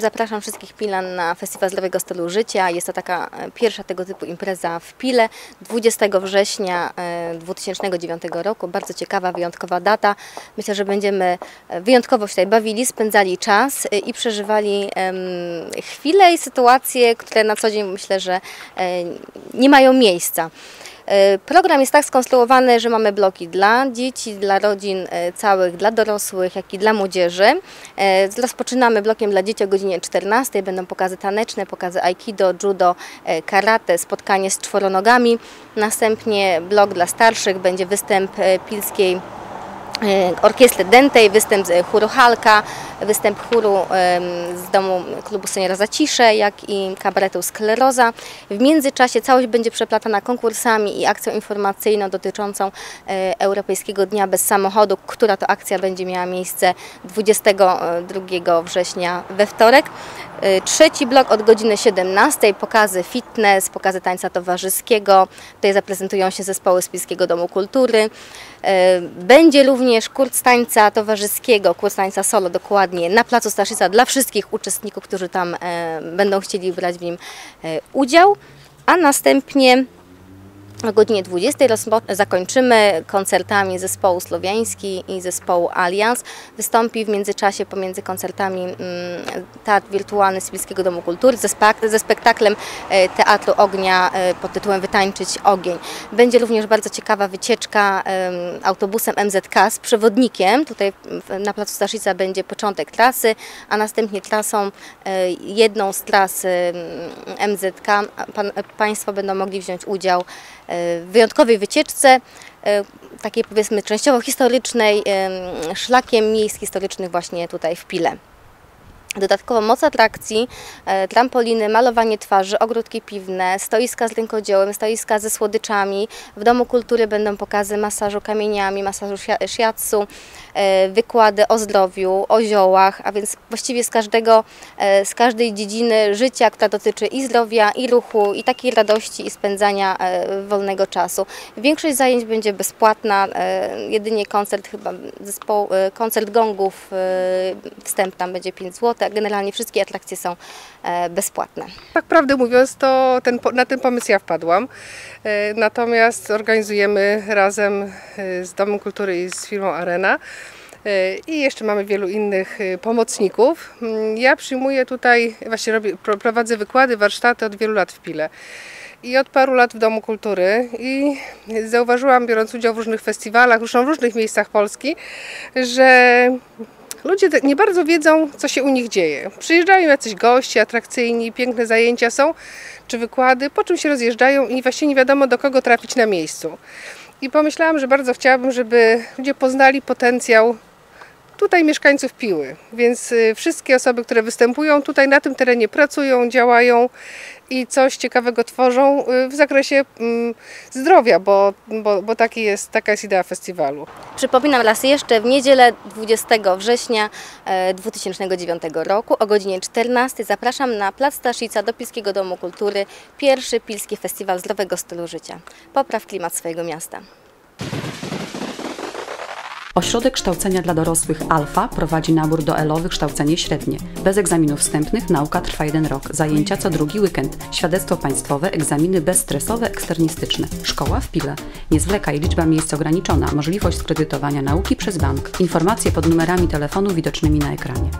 Zapraszam wszystkich Pilan na Festiwal Zdrowego Stylu Życia. Jest to taka e, pierwsza tego typu impreza w Pile 20 września e, 2009 roku. Bardzo ciekawa, wyjątkowa data. Myślę, że będziemy e, wyjątkowo się tutaj bawili, spędzali czas e, i przeżywali chwile i sytuacje, które na co dzień myślę, że e, nie mają miejsca. E, Program jest tak skonstruowany, że mamy bloki dla dzieci, dla rodzin e, całych, dla dorosłych, jak i dla młodzieży. E, Rozpoczynamy blokiem dla dzieci o godzinie 14. Będą pokazy taneczne, pokazy aikido, judo, karate, spotkanie z czworonogami. Następnie blok dla starszych, będzie występ pilskiej orkiestry Dentej, występ chóru Halka, występ chóru z domu klubu Seniora Zacisze, jak i kabaretu Skleroza. W międzyczasie całość będzie przeplatana konkursami i akcją informacyjną dotyczącą e, Europejskiego Dnia Bez Samochodu, która to akcja będzie miała miejsce 22 września we wtorek. E, Trzeci blok od godziny 17, pokazy fitness, pokazy tańca towarzyskiego. Tutaj zaprezentują się zespoły z Pilskiego Domu Kultury. E, Będzie również kurs tańca towarzyskiego, kurs tańca solo dokładnie na Placu Staszica dla wszystkich uczestników, którzy tam e, będą chcieli brać w nim e, udział. A następnie o godzinie 20 rozpo- zakończymy koncertami zespołu Słowiański i zespołu Allianz. Wystąpi w międzyczasie pomiędzy koncertami mm, Teatr Wirtualny z Pilskiego Domu Kultury ze, ze spektaklem e, Teatru Ognia e, pod tytułem Wytańczyć Ogień. Będzie również bardzo ciekawa wycieczka em, autobusem MZK z przewodnikiem. Tutaj na Placu Staszica będzie początek trasy, a następnie trasą, e, jedną z tras MZK Państwo będą mogli wziąć udział wyjątkowej wycieczce, e, takiej powiedzmy częściowo historycznej, em, szlakiem miejsc historycznych właśnie tutaj w Pile. Dodatkowo moc atrakcji, e, trampoliny, malowanie twarzy, ogródki piwne, stoiska z rękodziełem, stoiska ze słodyczami. W Domu Kultury będą pokazy masażu kamieniami, masażu shia- shiatsu, e, wykłady o zdrowiu, o ziołach, a więc właściwie z każdego, e, z każdej dziedziny życia, która dotyczy i zdrowia, i ruchu, i takiej radości, i spędzania wolnego czasu. Większość zajęć będzie bezpłatna, jedynie koncert chyba koncert gongów, wstęp tam będzie 5 zł, a generalnie wszystkie atrakcje są e, bezpłatne. Tak prawdę mówiąc, to ten, na ten pomysł ja wpadłam. E, Natomiast organizujemy razem e, z Domem Kultury i z firmą Arena. I jeszcze mamy wielu innych pomocników. Mm, Ja przyjmuję tutaj, właśnie robię, pro- prowadzę wykłady, warsztaty od wielu lat w Pile. I od paru lat w Domu Kultury i zauważyłam, biorąc udział w różnych festiwalach, zresztą w różnych miejscach Polski, że ludzie nie bardzo wiedzą, co się u nich dzieje. Przyjeżdżają jacyś goście atrakcyjni, piękne zajęcia są, czy wykłady, po czym się rozjeżdżają i właśnie nie wiadomo, do kogo trafić na miejscu. I pomyślałam, że bardzo chciałabym, żeby ludzie poznali potencjał tutaj mieszkańców Piły. Więc y, wszystkie osoby, które występują tutaj na tym terenie pracują, działają i coś ciekawego tworzą y, w zakresie mm, zdrowia, bo, bo, bo taki jest, taka jest idea festiwalu. Przypominam raz jeszcze, w niedzielę 20 września e, 2009 roku o godzinie 14 zapraszam na Plac Staszica do Pilskiego Domu Kultury, pierwszy Pilski Festiwal Zdrowego Stylu Życia. Popraw klimat swojego miasta. Ośrodek Kształcenia dla Dorosłych Alfa prowadzi nabór do ELO kształcenie średnie. Bez egzaminów wstępnych nauka trwa jeden rok. Zajęcia co drugi weekend. Świadectwo państwowe, egzaminy bezstresowe, eksternistyczne. Szkoła w Pile. Nie zwlekaj, liczba miejsc ograniczona. Możliwość skredytowania nauki przez bank. Informacje pod numerami telefonu widocznymi na ekranie.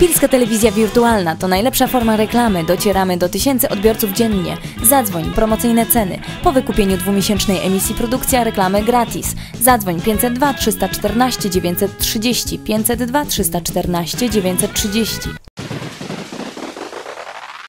Pilska Telewizja Wirtualna to najlepsza forma reklamy. Docieramy do tysięcy odbiorców dziennie. Zadzwoń, promocyjne ceny. Po wykupieniu dwumiesięcznej emisji produkcja reklamy gratis. Zadzwoń 502 314 930 502 314 930.